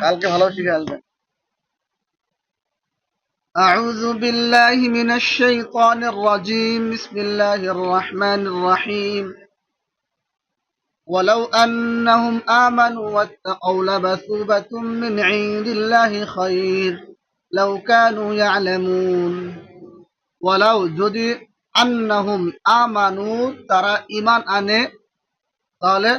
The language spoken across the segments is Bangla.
কালকে ভালো শিখে আসবেন أعوذ بالله من الشيطان الرجيم بسم الله الرحمن الرحيم ولو أنهم آمنوا واتقوا لبثوبة من عند الله خير لو كانوا يعلمون ولو যদি আন্নাহুম আমানু তারা ঈমান আনে তাহলে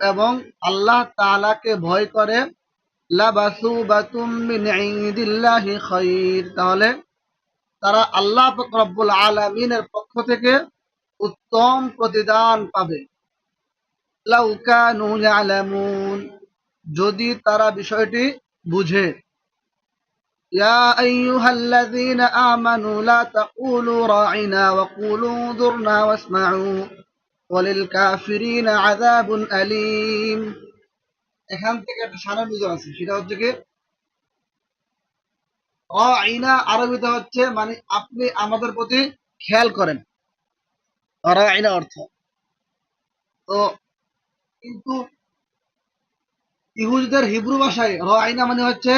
এবং আল্লাহ তাআলাকে ভয় করে লাবাসু বাতুম মিন ইনদিল্লাহি তাহলে তারা আল্লাহ রব্বুল আলামিনের পক্ষ থেকে উত্তম প্রতিদান পাবে। ইয়ালামুন। যদি তারা বিষয়টি বুঝে, ইয়া আমানু লা তাকুলু রাইনা ওয়া কুলু যুরনা ওয়াসমাউ আলিম। এখান থেকে একটা আছে, সেটা হচ্ছে কি? আরবিতে হচ্ছে মানে আপনি আমাদের প্রতি খেয়াল করেন। অর্থ। তো কিন্তু ইহুজদের হিব্রু ভাষায় র আইনা মানে হচ্ছে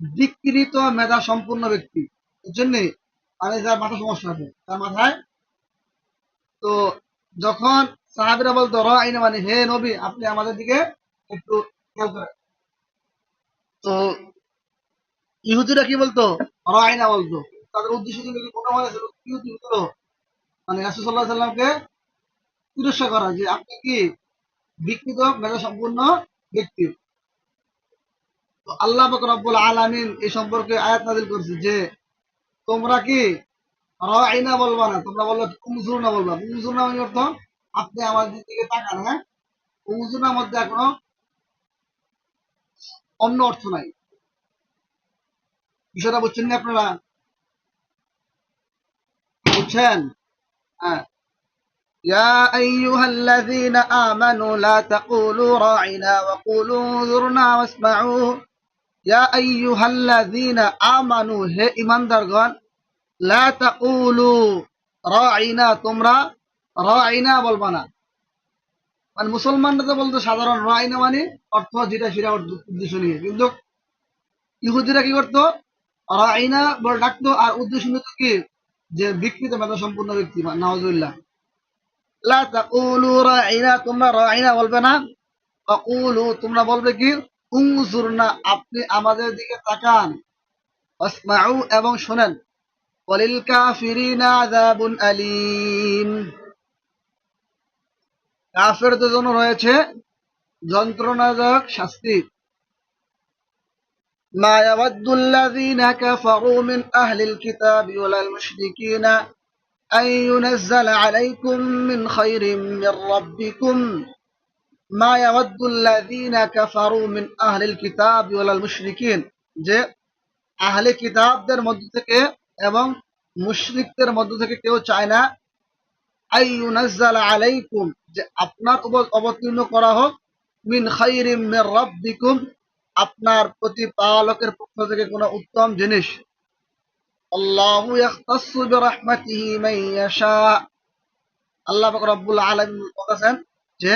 বিকৃত মেধা সম্পূর্ণ ব্যক্তি। এর জন্যে মানে যার মাথা সমস্যা আছে, তার মাথায় তো যখন সাহাবিরা বলতো, রাইনা মানে হে নবী, আপনি আমাদের দিকে একটু খেয়াল করেন। তো ইহুদিরা কি বলতো? রাইনা বলতো। তাদের উদ্দেশ্য ছিল কি? কোনো মানে ইহুদি হলো। মানে রাসূলুল্লাহ সাল্লামকে তিরস্কার করা যে আপনি কি বিকৃত মেধা সম্পূর্ণ ব্যক্তি আল্লাহ পাক রব্বুল আলামিন এই সম্পর্কে আয়াত নাযিল করছে যে, তোমরা কি রাইনা বলবা না তোমরা বললো উমজুরনা বলবা উমজুরনা মানে অর্থ আপনি আমাদের দিকে তাকান হ্যাঁ উমজুরনার মধ্যে এখনো অন্য অর্থ নাই বিষয়টা বুঝছেন না আপনারা বুঝছেন হ্যাঁ يا أيها الذين آمنوا لا تقولوا راعنا وقولوا انظرنا واسمعوا يا أيها الذين آمنوا হে ইমানদারগণ তোমরা রাইনা বলবা না। মানে মুসলমানরা তো বলতো সাধারণ রাইনা মানে অর্থ উদ্দেশ্য নিয়ে। কিন্তু ইহুদিরা কি করতো? রাইনা ডাকতো আর উদ্দেশ্য নিত কি? যে বিকৃত মেধা সম্পূর্ণ ব্যক্তি নওয়াজুল্লাহ বলবে না। তোমরা বলবে কি? আপনি আমাদের দিকে তাকান। এবং শোনেন। কাফেরদের জন্য রয়েছে যন্ত্রণাদায়ক শাস্তি ما يود الذين كفروا من أهل الكتاب ولا المشركين أن ينزل عليكم من خير من ربكم ما يود الذين كفروا من أهل الكتاب ولا المشركين যে আহলে কিতাবদের মধ্য থেকে এবং মুশরিকদের মধ্য থেকে কেউ চায় না আলাইকুম, যে আপনার অবতীর্ণ করা হোক, মিন খাইরিম আপনার পক্ষ থেকে কোনো উত্তম জিনিস। মান ইয়াশা। আল্লাহ পাক রব্বুল আলামিন বলেছেন যে,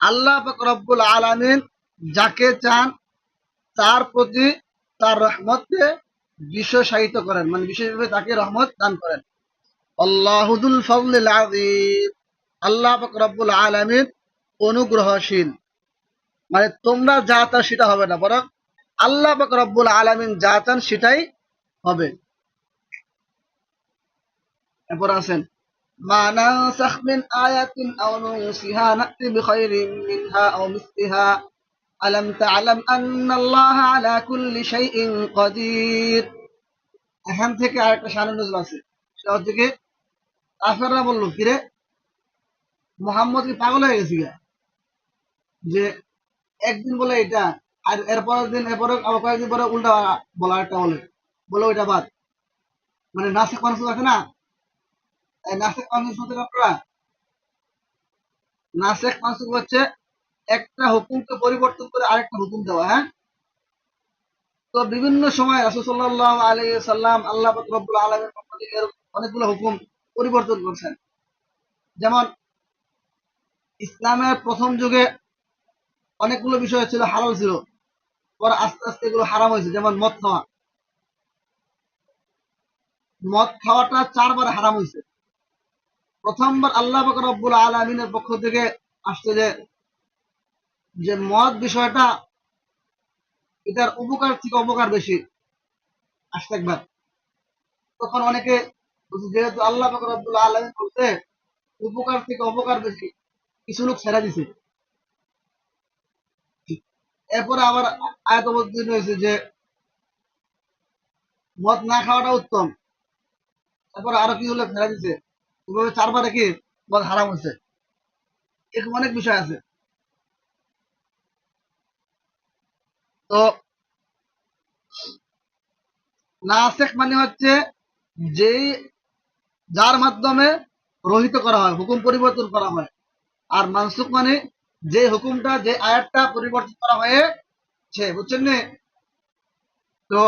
আল্লাহ পাক রব্বুল আলামিন যাকে চান, তার প্রতি তার রহমতকে বিশেষায়িত করেন মানে বিশেষভাবে তাকে রহমত দান করেন। আল্লাহুদুল ফাজলিল আযীম, আল্লাহ রব্বুল আলামিন অনুগ্রহশীল। মানে তোমরা যা চাও সেটা হবে না, বরং আল্লাহ রব্বুল আলামিন যা চান সেটাই হবে। এরপর আছেন মিন আয়াতিন আও নুনসিহা, নাতি বিখাইরিন মিনহা আও মিসলিহা। তা'লাম আন্না আল্লাহা আলা কুল্লি শাইইন কাদির। এখান থেকে আরেকটা শানে নজর আছে। সেটা হচ্ছে কি, কাফেররা বলল, কিরে, মোহাম্মদ কি পাগল হয়ে গেছি যে একদিন বলে এটা, আর এরপরের দিন এরপরে আবার কয়েকদিন পরে উল্টা বলা একটা বলে। বলে ওইটা বাদ। মানে নাসিক মানুষ আছে না? নাসিক মানুষ শুনছেন আপনারা? নাসিক মানুষ হচ্ছে একটা হুকুমকে পরিবর্তন করে আরেকটা হুকুম দেওয়া হ্যাঁ? তো বিভিন্ন সময় রাসূলুল্লাহ আলাইহি সাল্লাম আল্লাহ আলামিনের পক্ষ অনেকগুলো হুকুম পরিবর্তন করছেন। যেমন, ইসলামের প্রথম যুগে অনেকগুলো বিষয় ছিল, হালাল ছিল। পরে আস্তে আস্তে এগুলো হারাম হয়েছে, যেমন মদ খাওয়া। মদ খাওয়াটা চারবার হারাম হয়েছে। প্রথমবার আল্লাহ রব্বুল আলমিনের পক্ষ থেকে আসছে যে যে মদ বিষয়টা এটার উপকার থেকে অপকার বেশি। আসতে একবার। তখন অনেকে যেহেতু আল্লাহ রব্বুল আলমিন বলছে, উপকার থেকে অপকার বেশি, কিছু লোক ছেড়ে দিছে। এরপরে আবার আয়াত অবতীর্ণ হয়েছে যে, মদ না খাওয়াটা উত্তম। তারপরে আরও কিছু লোক ছেড়ে দিছে। চারবারে কি মদ হারাম হয়েছে? এরকম অনেক বিষয় আছে। তো নাসেখ মানে হচ্ছে যে যার মাধ্যমে রহিত করা হয়, হুকুম পরিবর্তন করা হয় আর মানসুখ মানে যে হুকুমটা, যে আয়াতটা পরিবর্তন করা হয়েছে, বুঝছেন নে? তো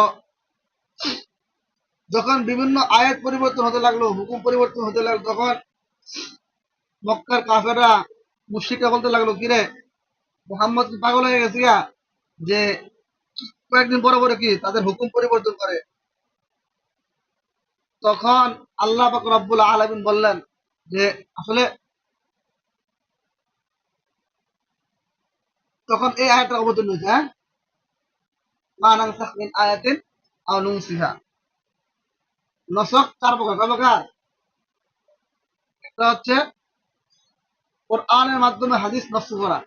যখন বিভিন্ন আয়াত পরিবর্তন হতে লাগল, হুকুম পরিবর্তন হতে লাগল, তখন মক্কার কাফেরা মুশরিকরা বলতে লাগল, কিরে, মোহাম্মদ পাগল হয়ে গেছে? যে কয়েকদিন পরে পরে কি তাদের হুকুম পরিবর্তন করে? তখন আল্লাহ রব্বুল আলামিন বললেন যে, আসলে তখন এই আয়াতটা অবতীর্ণ হয়েছে হ্যাঁ? আয়াতিন আও নুনসিহা নসক চার প্রকার, কয় প্রকার? একটা হচ্ছে মাধ্যমে হাদিস নষ্ট করা।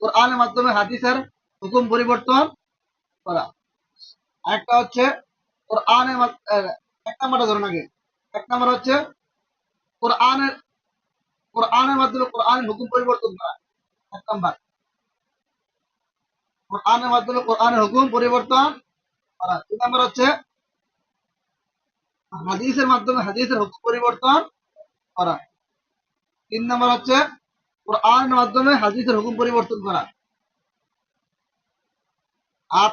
কোরআনের মাধ্যমে হাদিসের হুকুম পরিবর্তন করা। আরেকটা হচ্ছে কোরআনের এক নাম্বারটা ধরুন আগে। এক নাম্বার হচ্ছে কোরআনের কোরআনের মাধ্যমে কোরআনের হুকুম পরিবর্তন করা। এক নাম্বার। কোরআনের মাধ্যমে কোরআনের হুকুম পরিবর্তন করা। দুই নাম্বার হচ্ছে হাদিসের মাধ্যমে হাদিসের হুকুম পরিবর্তন করা। তিন নাম্বার হচ্ছে কোরআনের মাধ্যমে হাদিসের হুকুম পরিবর্তন করা। আর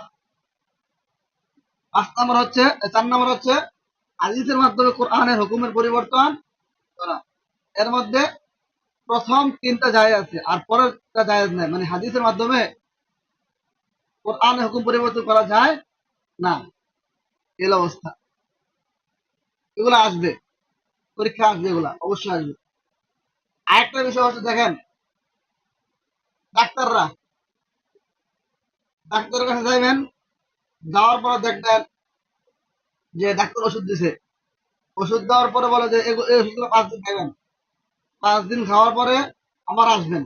পাঁচ নাম্বার হচ্ছে চার নাম্বার হচ্ছে, হাদিসের মাধ্যমে কোরআনের হুকুমের পরিবর্তন করা। এর মধ্যে প্রথম তিনটা জায়েজ আছে, আর পরেরটা জায়েজ নাই। মানে হাদিসের মাধ্যমে কোরআনের হুকুম পরিবর্তন করা যায় না। এই অবস্থা। এগুলো আসবে। পরীক্ষা আসবে এগুলা, অবশ্যই আসবে। আরেকটা বিষয় হচ্ছে দেখেন, ডাক্তাররা, ডাক্তারের কাছে যাইবেন, যাওয়ার পরে দেখবেন যে ডাক্তার ওষুধ দিছে। ওষুধ দেওয়ার পরে বলে যে এই ওষুধগুলো পাঁচ দিন খাবেন পাঁচ দিন খাওয়ার পরে আবার আসবেন।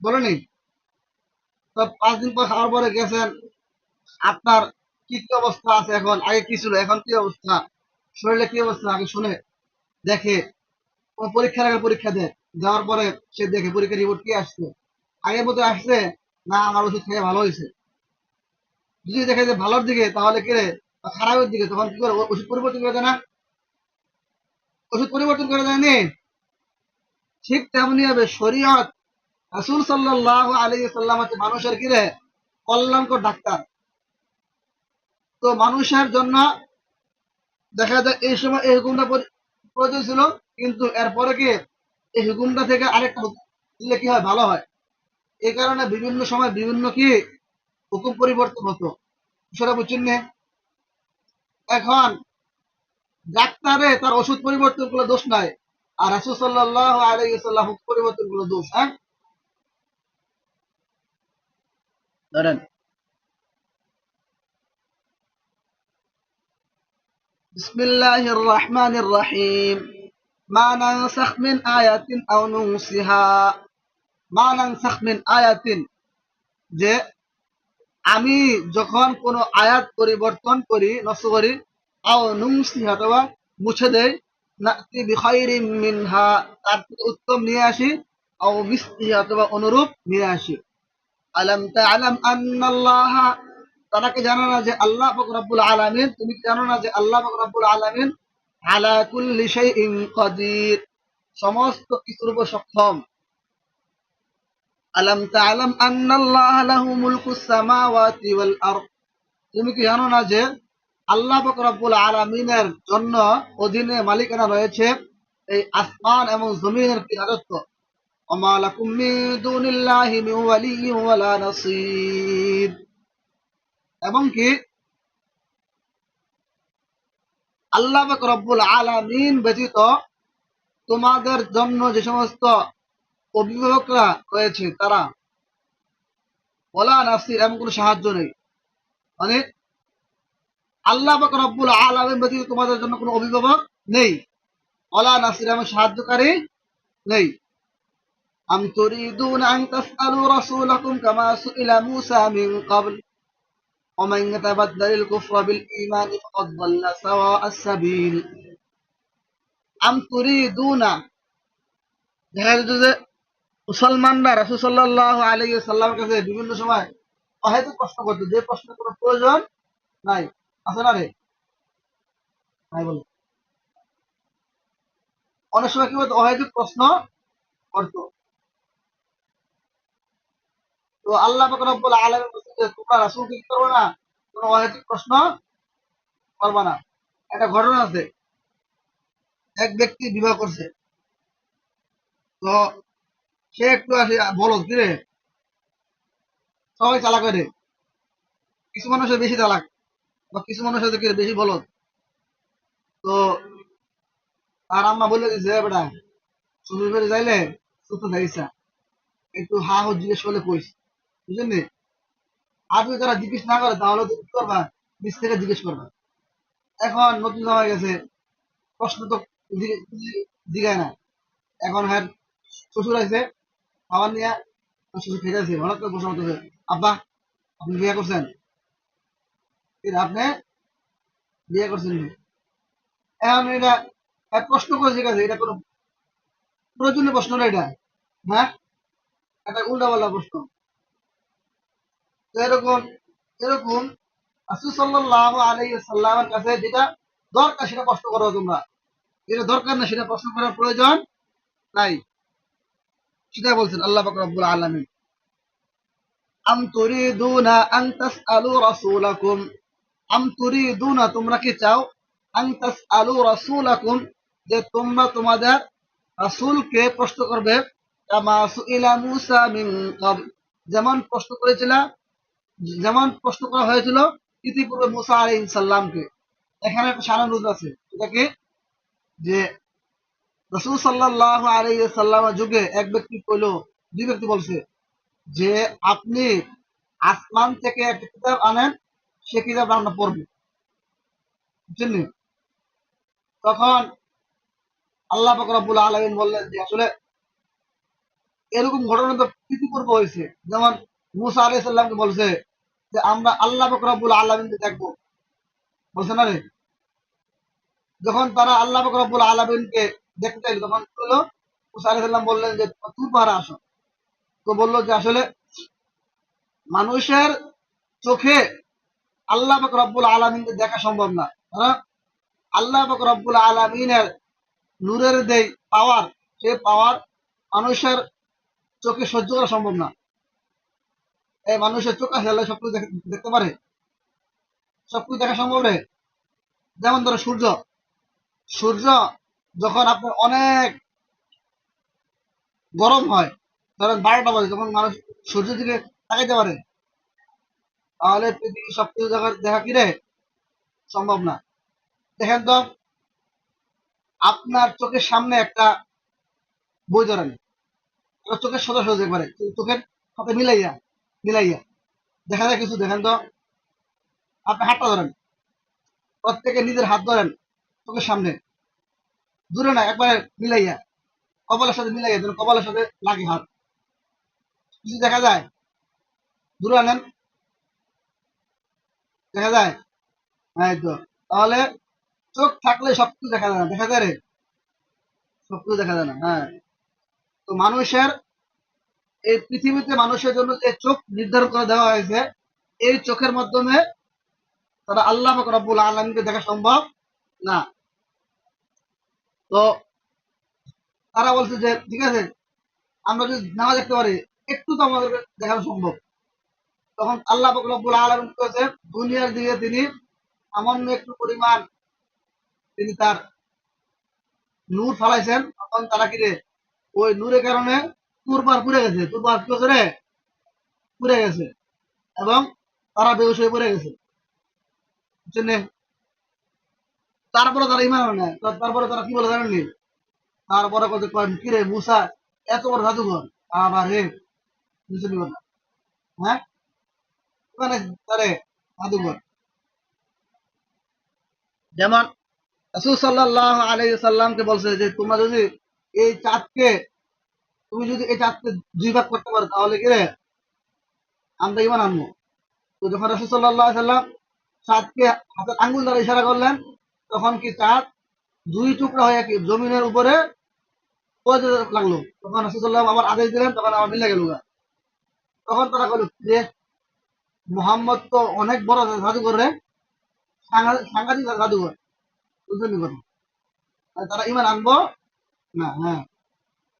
বলেনি তো পাঁচ দিন পর খাওয়ার পরে গেছেন, আপনার কি কি অবস্থা আছে এখন? আগে কি ছিল? এখন কি অবস্থা? শরীরে কি অবস্থা? আগে শুনে দেখে পরীক্ষার আগে পরীক্ষা দেয় যাওয়ার পরে সে দেখে পরীক্ষার রিপোর্ট কি আসছে? আগের মতো আসছে না আমার ওষুধ খেয়ে ভালো হয়েছে। যদি দেখে যে ভালোর দিকে, তাহলে কি খারাপের দিকে, তখন কি করে? ওষুধ পরিবর্তন করে না? ওষুধ পরিবর্তন করে দেয়নি ঠিক তেমনি হবে শরীয়ত রাসূল সাল্লাল্লাহু আলাইহি সাল্লাম হচ্ছে মানুষের কি রে? কল্যাণকর ডাক্তার। তো মানুষের জন্য দেখা যায় এই সময় এই হুকুমটা প্রয়োজন ছিল, কিন্তু এরপরে কি এই হুকুমটা থেকে আরেকটা হুকুম দিলে কি হয় ভালো হয় এই কারণে বিভিন্ন সময় বিভিন্ন কি হুকুম পরিবর্তন হতো সেটা বুঝছেন নে? এখন ডাক্তারে তার ওষুধ পরিবর্তন করলে দোষ নাই আর রাসূল সাল্লাল্লাহু আলাইহি সাল্লাম হুকুম পরিবর্তন করলে দোষ হ্যাঁ ধরেন بسم الله الرحمن الرحيم ما ننسخ من آية أو ننسها ما ننسخ من آية যে আমি যখন কোন আয়াত পরিবর্তন করি নষ্ট করি আও নুনসিহা অথবা মুছে দেই নাতি বিখাইরিম মিনহা তার থেকে উত্তম নিয়ে আসি আও মিসলিহা অথবা অনুরূপ নিয়ে আসি আলাম তাআলাম আন্নাল্লাহ তারা কি জানো না যে আল্লাহ পাক রব্বুল আলামিন তুমি কি জানো না যে আল্লাহ পাক রব্বুল আলামিন আলা কুল্লি শাইইন কাদির সমস্ত কিছুর উপর সক্ষম আলাম তাআলাম আন্নাল্লাহ লাহু মুলকুস সামাওয়াতি ওয়াল আরদ তুমি কি জানো না যে আল্লাহ পাক রব্বুল আলামিনের জন্য অধীনে মালিকানা রয়েছে এই আসমান এবং জমিনের কি রাজত্ব وما لكم من دون الله من ولي ولا نصير এবং কি আল্লাহ পাক রব্বুল আলামিন ব্যতীত তোমাদের জন্য যে সমস্ত অভিভাবকরা রয়েছে তারা ওলা নাসির এমন কোনো সাহায্য নেই মানে আল্লাহ পাক রব্বুল আলামিন ব্যতীত তোমাদের জন্য কোনো অভিভাবক নেই ওলা নাসির এমন সাহায্যকারী নেই أم تريدون أن تسألوا رسولكم كما سئل موسى من قبل ومن يتبدل الكفر بالإيمان فقد ضل سواء السبيل أم تريدون দেখা যেত যে মুসলমানরা রাসুল সাল্লাহ আলী সাল্লামের কাছে বিভিন্ন সময় অহেতুক প্রশ্ন করতো যে প্রশ্নের কোনো প্রয়োজন নাই আছে না রে নাই বলো অনেক সময় কি বলতো অহেতুক প্রশ্ন করতো তো আল্লাহ রব্বুল আলামিন বলছেন যে, তোমরা রাসূলকে কি করবে না? কোনো অহেতুক প্রশ্ন করবে না। একটা ঘটনা আছে। এক ব্যক্তি বিবাহ করছে। তো সে একটু আসে বলো কিরে সবাই চালাক করে কিছু মানুষের বেশি চালাক, বা কিছু মানুষের দেখে বেশি বলো তো তার আম্মা বলে দিছে, "এ বেটা শ্বশুর বাড়ি যাইলে সুস্থ থাকিস একটু হা হো জিজ্ঞেস করলে কইস। বুঝলেন নি? আর যদি তারা জিজ্ঞেস না করে, তাহলে তো কি করবা নিজ থেকে জিজ্ঞেস করবা এখন নতুন জামাই গেছে, প্রশ্ন তো জিগায় না। এখন হ্যাঁ শ্বশুর আছে, খাবার নিয়ে শ্বশুর খেতে আছে, হঠাৎ করে বসে বলতেছে আব্বা, আপনি বিয়ে করছেন? আপনি বিয়ে করছেন? এখন এটা এক প্রশ্ন করে জিজ্ঞাসা, এটা কোনো প্রয়োজনীয় প্রশ্ন না এটা। হ্যাঁ? এটা উল্টা পাল্টা প্রশ্ন। এরকম এরকম রাসূল সাল্লাল্লাহু আলাইহি সাল্লামের কাছে যেটা দরকার সেটা প্রশ্ন করো তোমরা। যেটা দরকার না সেটা প্রশ্ন করার প্রয়োজন নাই। সেটা বলছেন আল্লাহ রব্বুল আলামিন। আম তুরিদুনা আন তাসআলু রাসূলাকুম। আম তুরিদুনা, তোমরা কি চাও? আন তাসআলু রাসূলাকুম, যে তোমরা তোমাদের রাসূলকে প্রশ্ন করবে মিন যেমন প্রশ্ন করেছিল যেমন প্রশ্ন করা হয়েছিল, ইতিপূর্বে মুসা আলাইহিস সালামকে। এখানে একটা সানানুজ আছে। সেটা কি যে রসুল সাল্লাহ আলাইহি সাল্লামের যুগে এক ব্যক্তি কইল, দুই ব্যক্তি বলছে যে, আপনি আসমান থেকে একটা কিতাব আনেন, সে কিতাব আমরা পড়ব। বুঝছেন তখন আল্লাহ পাক রব্বুল আলামিন বললেন যে, আসলে এরকম ঘটনা তো ইতিপূর্বে হয়েছে। যেমন মুসা আলাইহিস সালামকে বলছে যে আমরা আল্লাহ পাক রব্বুল আলামিনকে দেখব। বলছে না রে? যখন তারা আল্লাহ পাক রব্বুল আলামিনকে দেখতে চাইল তখন আলাইহিস সালাম বললেন যে তুর পাহাড়ে আসো। তো বলল যে, আসলে মানুষের চোখে আল্লাহ পাক রব্বুল আলামিনকে দেখা সম্ভব না। কারণ আল্লাহ পাক রব্বুল আলামিনের নূরের দেই পাওয়ার সে পাওয়ার মানুষের চোখে সহ্য করা সম্ভব না। এই মানুষের চোখ আছে, আল্লাহ সবকিছু দেখতে পারে। সবকিছু দেখা সম্ভব রে। যেমন ধরো সূর্য। সূর্য যখন আপনার অনেক গরম হয়, ধরেন বারোটা বাজে যখন মানুষ সূর্যের দিকে তাকাইতে পারে। তাহলে পৃথিবীর সবকিছু দেখা দেখা কি রে? সম্ভব না। দেখেন তো, আপনার চোখের সামনে একটা বই ধরেন। চোখের সোজা সোজা একবারে চোখের সাথে মিলাইয়া। মিলাইয়া দেখা যায় কিছু, দেখেন তো। আপনি হাতটা ধরেন। প্রত্যেকে নিজের হাত ধরেন সামনে। দূরে না, একবারে মিলাইয়া, কপালের সাথে মিলাইয়া যেন কপালের সাথে লাগে হাত। কিছু দেখা যায়? দূরে আনেন। দেখা যায়? হ্যাঁ তো। তাহলে চোখ থাকলে সবকিছু দেখা যায় না। দেখা যায় রে? সবকিছু দেখা যায় না হ্যাঁ। তো মানুষের এই পৃথিবীতে মানুষের জন্য যে চোখ নির্ধারণ করে দেওয়া হয়েছে, এই চোখের মাধ্যমে তারা আল্লাহ রব্বুল আলমকে দেখা সম্ভব না। তো তারা বলছে যে, ঠিক আছে, আমরা যদি নামাজ দেখতে পারি, একটু তো আমাদের দেখানো সম্ভব। তখন আল্লাহ রব্বুল আলমিন করেছে দুনিয়ার দিকে তিনি সামান্য একটু পরিমাণ তিনি তার নূর ফালাইছেন। তখন তারা কি রে, ওই নূরের কারণে তুর পার পুড়ে গেছে, তুর পার কি রে পুড়ে গেছে। এবং তারা বেউস হয়ে পড়ে গেছে। তারপরে তারা ইমান না তারপরে তারা কি বলে জানেননি তারপরে কত কয়, কি রে মুসা, এত বড় জাদুঘর? আবার রে বুঝছেন কথা? হ্যাঁ? ওখানে তারে জাদুঘর। যেমন রসুল সাল্লাহ আলাই সাল্লামকে বলছে যে, তোমরা যদি এই চাঁদকে তুমি যদি এই চাঁদকে দুই ভাগ করতে পারো, তাহলে কি রে আমরা ইমান আনব। তো যখন রসুল সাল্লাহ সাল্লাম চাঁদকে হাতের আঙ্গুল দ্বারা ইশারা করলেন, তখন কি চাঁদ দুই টুকরা হয়ে কি জমিনের উপরে লাগল। তখন রসুল সাল্লাম আমার আদেশ দিলেন, তখন আমার মিলে গেল তখন তারা বলল যে মোহাম্মদ তো অনেক বড় জাদুঘর রে। সাংঘাতিক জাদুঘর। বুঝলেন তারা ইমান আনব? না হ্যাঁ।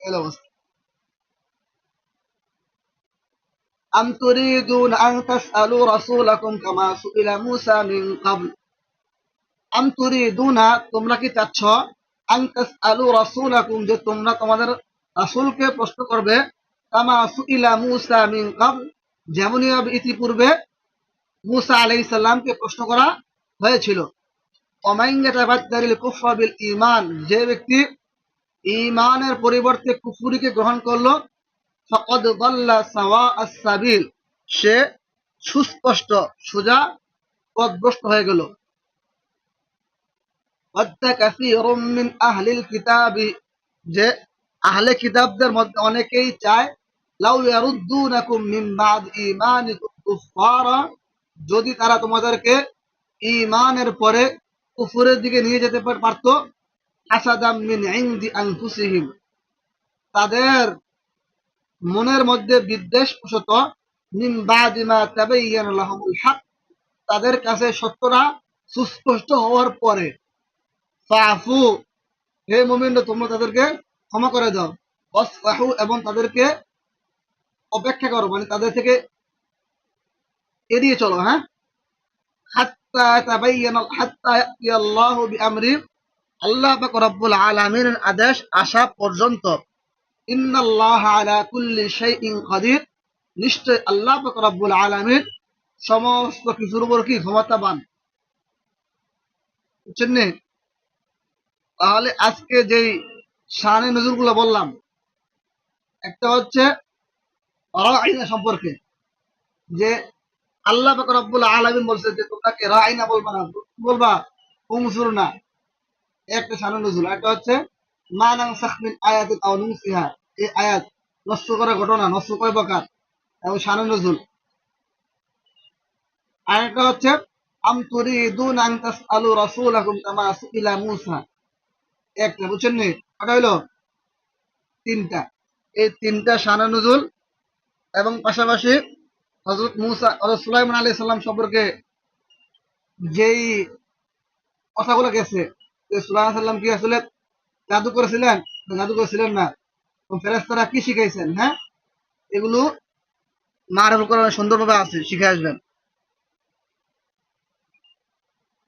এই অবস্থা। أم تريدون أن تسألوا رسولكم كما سئل موسى من قبل أم تريدون তোমরা কি চাচ্ছ أن تسألوا رسولكم যে তোমরা তোমাদের রাসূলকে প্রশ্ন করবে কামা সুইলা মুসা মিন কাবল যেমনই ভাবে ইতিপূর্বে মুসা আলাইহিস সালামকে প্রশ্ন করা হয়েছিল ওমাইন ইয়াতাবাদ্দালিল কুফরা বিল ঈমান যে ব্যক্তি ঈমানের পরিবর্তে কুফরিকে গ্রহণ করলো ফকদ সাওয়া আসাবিল সে সুস্পষ্ট, সোজা পদভ্রষ্ট হয়ে গেল। আহলিল কিতাবি। যে আহলে কিতাবদের মধ্যে অনেকেই চায়, লাউ বাদ কুফারা যদি তারা তোমাদেরকে ইমানের পরে কুফুরের দিকে নিয়ে যেতে পারত আসাদাম মিন আনফুসিহিম। তাদের মনের মধ্যে বিদ্বেষ মা হক, তাদের কাছে সত্যটা সুস্পষ্ট হওয়ার পরে ফাফু হে মুমিনরা, তোমরা তাদেরকে ক্ষমা করে দাও। ওয়াসফাহু, এবং তাদেরকে অপেক্ষা করো মানে তাদের থেকে এড়িয়ে চলো হ্যাঁ? আল্লাহ রব্বুল আলামিনের আদেশ আসা পর্যন্ত। আলা নিশ্চয় আল্লাহ রব্বুল সমস্ত কিছুর উপর কি ক্ষমতাবান। বুঝছেন তাহলে আজকে যেই বললাম, একটা হচ্ছে সম্পর্কে, যে আল্লাহ রব্বুল আলামিন বলছে যে, তোমরাকে রাইনা বলবা না, বলবা উমসুর না। একটা শানে নজরুল একটা হচ্ছে মিন আয়াতিন আও নুনসিহা। এই আয়াত নষ্ট করা ঘটনা, নষ্ট কয় প্রকার? এবং শানে নজরুল আরেকটা হচ্ছে, আম একটা, বুঝছেন নি? কটা তিনটা। এই তিনটা নজুল এবং পাশাপাশি সুলাইমান সম্পর্কে যেই কথাগুলো গেছে, যে সুলাইমান সাল্লাম কি আসলে জাদু করেছিলেন? জাদু করেছিলেন না। তো ফেরেশতারা কি শিখাইছেন হ্যাঁ? এগুলো মারফুল করানো সুন্দরভাবে আছে শিখে আসবেন।